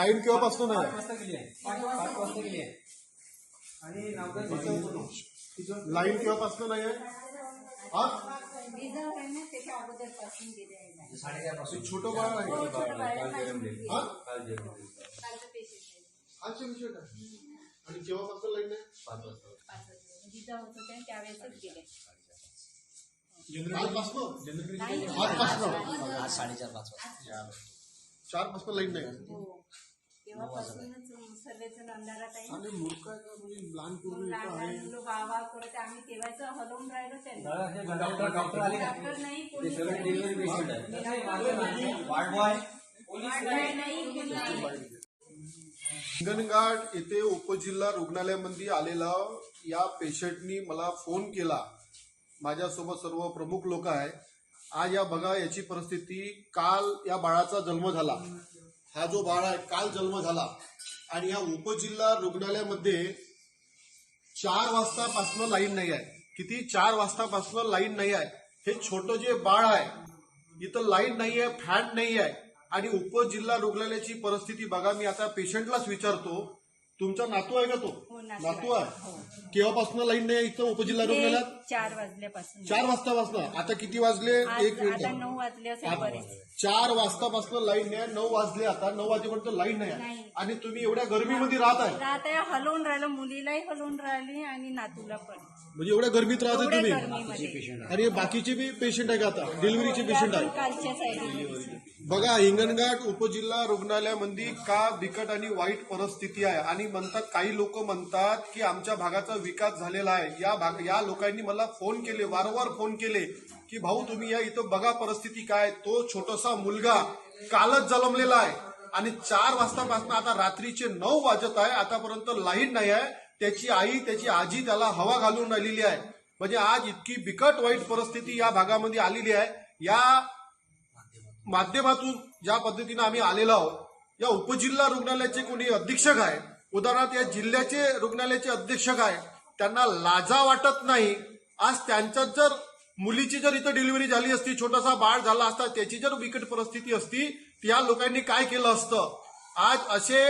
Line केव्हापासून पाच नाही। वाजता गेली आहे पाच पाच वाजता गेली आहे आणि नवघर तिथं होतो लाईन केव्हापासून नाही आहे हा? रिझर्व आहे ना त्याच्या अगोदरपासून गेले आहे साडेचारपासून छोटं बाळ आहे हो, छोटं। बाळ आहे, माझी मुलगी आहे. हा? कालचं patient आहे. अच्छा विषय काय आणि केव्हापासून लाईन नाही पाच वाजता. जिथं होतं ते? त्यावेळेसच गेले कालपासून नाही आजपासून आज साडेचार पाच वाजता चारपासून लाईन नाही हो। तेव्हापासूनच सर्वजण अंधारात आहे. आणि मूर्ख आहे का? म्हणजे लहान मग पोरं लहान इथं लहान आहे मुलं गावा करत आम्ही तेव्हाच हलवून राहिलो त्यांना. दादा, डॉक्टर डॉक्टर आले का? डॉक्टर नाही ते कोणी सगळे डिलिव्हरी पेशंट आहे वार्ड बॉय नाही. नाही कोणी नाही. हिंगणघाट येथे उपजिल्हा रुग्णालयामध्ये आलेला या पेशंटनी मला फोन केला. माझ्यासोबत सर्व प्रमुख लोक आहे आज या बघा याची परिस्थिती. काल या बाळाचा जन्म झाला. हा जो बाळ आहे काल जन्म झाला. आणि या उपजिल्हा रुग्णालयामध्ये चार वाजतापासून लाईन नाही आहे. किती? चार वाजतापासनं लाईन नाही आहे. हे छोटं जे बाळ आहे इथं लाईन नाही आहे फॅन नाही आहे. आणि उपजिल्हा रुग्णालयाची परिस्थिती बघा मी आता पेशंटलाच विचारतो. तुमचा नातू आहे का तो? हो, नातू नातू आहे. आहे केव्हापासून लाईन नाही? आहे इथं उपजिल्हा हे रुग्णालयात? चार वाजल्यापासून. चार वाजतापासून. आता किती वाजले? आज एक मिनिट नऊ वाजले असेल बरेच. चार वाजतापासून लाईन नाही आहे. नऊ वाजले आता. नऊ वाजेपर्यंत लाईन नाही आहे. नाही. आणि तुम्ही एवढ्या गरमीमध्ये राहत आहे. आहे. हलवून राहिलं. मुलीलाही हलवून राहिली आणि नातूला पण. म्हणजे एवढ्या गरमीत राहत एवढ्या तुम्ही? गरमीमध्ये. आणि बाकीचे बी पेशंट आहे का आता? डिलिव्हरीचे पेशंट आहे कालच्या साईडला बघा हिंगणघाट उपजिल्हा रुग्णालयामध्ये का बिकट आणि वाईट परिस्थिती आहे? आणि म्हणतात काही लोक म्हणतात की आमच्या भागाचा विकास झालेला आहे. या भाग या लोकांनी मला फोन केले वारंवार फोन केले की भाऊ तुम्ही या इथं बघा परिस्थिती काय तो छोटासा मुलगा कालच जन्मलेला आहे. आणि चार वाजतापासून आता रात्रीचे नऊ वाजत आहे. आतापर्यंत लाइट नाही आहे. त्याची आई त्याची आजी त्याला हवा घालून राहिलेली आहे. म्हणजे आज इतकी बिकट वाईट परिस्थिती या भागामध्ये आलेली आहे. या माध्यमातून ज्या पद्धतीनं आम्ही आलेलो आहोत या उपजिल्हा रुग्णालयाचे कोणी अधीक्षक आहे उदाहरणार्थ या जिल्ह्याचे रुग्णालयाचे अधीक्षक आहे त्यांना लाजा वाटत नाही. आज त्यांच्यात जर मुलीची जर इथं डिलिव्हरी झाली असती छोटासा बाळ झाला असता त्याची जर बिकट परिस्थिती असती त्या लोकांनी काय केलं असतं? आज असे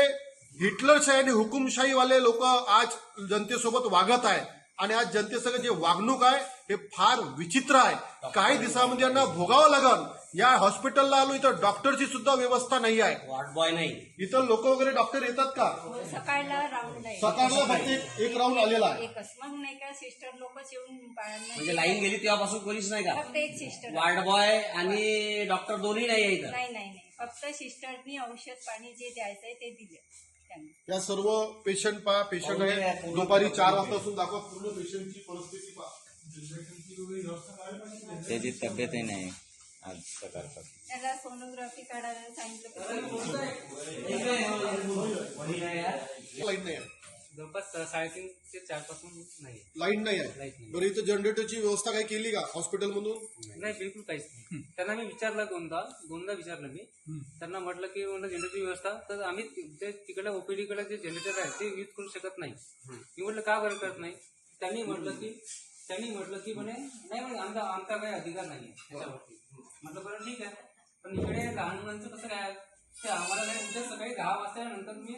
हिटलरशाही आणि हुकुमशाहीवाले लोक आज जनतेसोबत वागत आहे. आणि आज जनतेसंग जे वागणूक आहे हे फार विचित्र आहे. काही दिवसामध्ये यांना भोगावं लागल. या हॉस्पिटलला आलो इथं. डॉक्टरची सुद्धा व्यवस्था नाही आहे. वार्ड बॉय नाही. इथं लोक वगैरे डॉक्टर येतात का? हो, सकाळला राऊंड आहे सकाळला फक्त एक- एक राऊंड आलेला आहे. एकच. मग नाही का सिस्टर लोकच येऊन बाळांना म्हणजे लाईन गेली तेव्हापासून कोणीच नाही का? फक्त एक सिस्टर. वार्ड बॉय आणि डॉक्टर दोन्ही नाही आहे इथं? नाही नाही नाही. फक्त सिस्टरनी औषध पाणी जे द्यायचंय ते दिले त्यांनी. या सर्व पेशंट पहा. पेशंट आहे. दुपारी चार वाजतापासून दाखवा पूर्ण पेशंटची परिस्थिती पहा. त्याची तब्येतही नाही. त्याला सोनोग्राफी काढायला सांगितलं लाईन नाही आहे. जवळपास साडेतीन ते चारपासून नाही लाईन नाही आहे. लाइट नाही. बरं इथं जनरेटरची व्यवस्था काय केली का हॉस्पिटलमधून नाही बिलकुल काहीच नाही. त्यांना मी विचारलं दोनदा दोनदा विचारलं मी. त्यांना म्हटलं की म्हटलं जनरेटरची व्यवस्था तर आम्ही तिकडे ओपीडी कडे जे जनरेटर आहे ते यूज करू शकत नाही. मी म्हटलं का बरं करत नाही? त्यांनी म्हटलं की त्यांनी म्हटलं की म्हणे नाही म्हणे आमचा आमचा काही अधिकार नाही त्याच्यावरती. म्हटलं बरं ठीक आहे. पण इकडे लहान मुलांचं कसं काय ते आम्हाला काय उद्या सकाळी दहा वाजता नंतर मी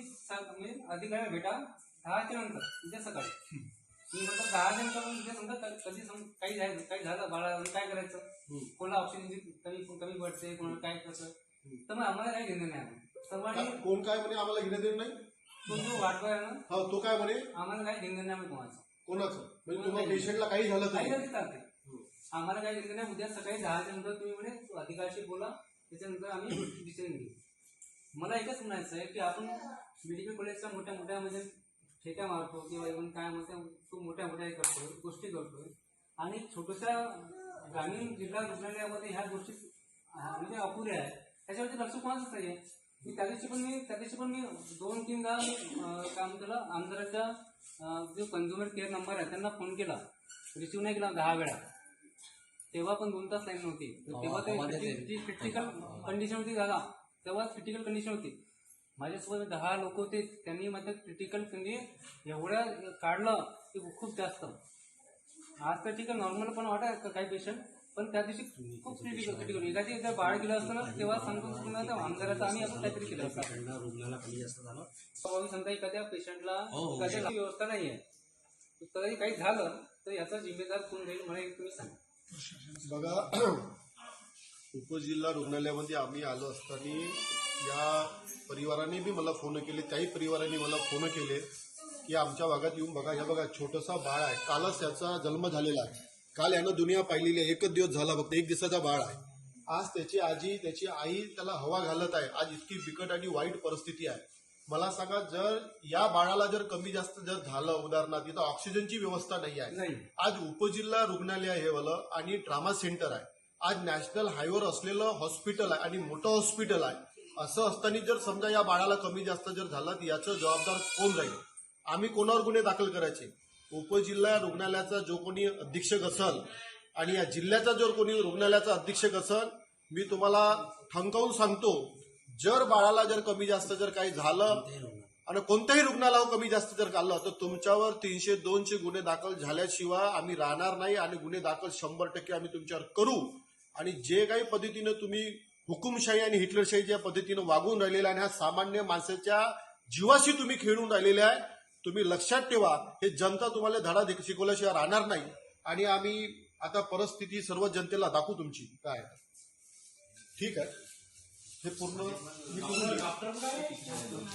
मी अधिकारी भेटा दहाच्या नंतर उद्या सकाळी. मी म्हटलं दहाच्या नंतर उद्या समजा कधी सम- काही झालं काही झालं बाळा काय करायचं? कोणाला ऑक्सिजनची कमी कमी पडते कोणाला काय कसं तर मग आम्हाला काही घेणं नाही सर्वांनी का- कोण काय म्हणे आम्हाला घेणं देणं नाही? तो जो वाटतोय ना हा तो काय म्हणे? आम्हाला काही घेणं नाही आम्ही कोणाचं. कोणाचं? म्हणजे तुम्हाला पेशंटला काही झालं काही नाही तरी चालते आम्हाला काही घेणं नाही. उद्या सकाळी दहाच्या नंतर तुम्ही म्हणे अधिकाऱ्याशी बोला. त्याच्यानंतर आम्ही डिसिजन घेऊ. मला एकच म्हणायचं आहे की आपण मेडिकल कॉलेजच्या मोठ्या मोठ्या म्हणजे ठेक्या मारतो किंवा इव्हन काय म्हणते खूप मोठ्या मोठ्या हे करतोय गोष्टी करतोय आणि छोट्याशा ग्रामीण जिल्हा रुग्णालयामध्ये ह्या गोष्टी म्हणजे अपुऱ्या आहे त्याच्यावरती लक्ष कोणाचंच नाही आहे मी त्या दिवशी पण मी त्या दिवशी पण मी दोन तीनदा त्याला आमदाराच्या अं, जो कन्झ्युमर केअर नंबर आहे त्यांना फोन केला. रिसिव्ह नाही केला दहा वेळा. तेव्हा पण दोन तास लाईन नव्हती. तेव्हा ते जी क्रिटिकल कंडिशन होती दादा तेव्हा क्रिटिकल कंडिशन होती. माझ्यासोबत दहा लोक होते. त्यांनी माझं क्रिटिकल म्हणजे एवढं काढलं की खूप जास्त. आज तर ठीक आहे नॉर्मल पण वाटत काही पेशंट पण त्या दिवशी खूप क्रिटिकल क्रिटिकल एखादी जर बाळ गेलं असतं ना तेव्हा सांगतो पुन्हा त्या आमदाराचं आम्ही आपण काहीतरी केलं असतं. रुग्णाला कमी जास्त झालं. बाबा समजा एखाद्या पेशंटला हो, हो. एखाद्या व्यवस्था नाही आहे तरी काही झालं तर याचा जिम्मेदार कोण घेईल मला एक तुम्ही सांगा. बघा उपजिल्हा रुग्णालयामध्ये आम्ही आलो असताना या परिवाराने बी मला फोन केले त्याही परिवाराने मला फोन केले की आमच्या भागात येऊन बघा या बघा छोटंसा बाळ आहे. कालच याचा जन्म झालेला आहे. काल यानं दुनिया पाहिलेली आहे एकच दिवस झाला फक्त एक दिवसाचा बाळ आहे. आज त्याची आजी त्याची आई त्याला हवा घालत आहे. आज इतकी बिकट आणि वाईट परिस्थिती आहे. मला सांगा जर या बाळाला जर कमी जास्त जर झालं उदाहरणार्थ तिथं ऑक्सिजनची व्यवस्था नाही आहे. नाही. आज उपजिल्हा रुग्णालय हे वालं आणि ट्रामा सेंटर आहे. आज नॅशनल हायवेवर असलेलं हॉस्पिटल आहे आणि मोठं हॉस्पिटल आहे. असं असताना जर समजा या बाळाला कमी जास्त जर झालं तर याचं जबाबदार कोण राहील? आम्ही कोणावर गुन्हे दाखल करायचे? उपजिल्हा रुग्णालयाचा जो कोणी अधीक्षक असल आणि या जिल्ह्याचा जर कोणी रुग्णालयाचा अधीक्षक असल मी तुम्हाला ठणकावून सांगतो जर बाळाला जर कमी जास्त जर काही झालं आणि कोणत्याही रुग्णाला कमी जास्त जर आलं तर तुमच्यावर तीनशे दोनशे गुन्हे दाखल झाल्याशिवाय आम्ही राहणार नाही आणि गुन्हे दाखल शंभर टक्के आम्ही तुमच्यावर करू. आणि जे काही पद्धतीनं तुम्ही हुकुमशाही आणि हिटलरशाहीच्या पद्धतीनं वागून राहिलेला आणि ह्या सामान्य माणसाच्या जीवाशी तुम्ही खेळून राहिलेले आहे तुम्ही लक्षात ठेवा हे जनता तुम्हाला धडा शिकवल्याशिवाय राहणार नाही. आणि आम्ही आता परिस्थिती सर्व जनतेला दाखवू तुमची. काय? आहे. ठीक आहे. हे पूर्ण मी करून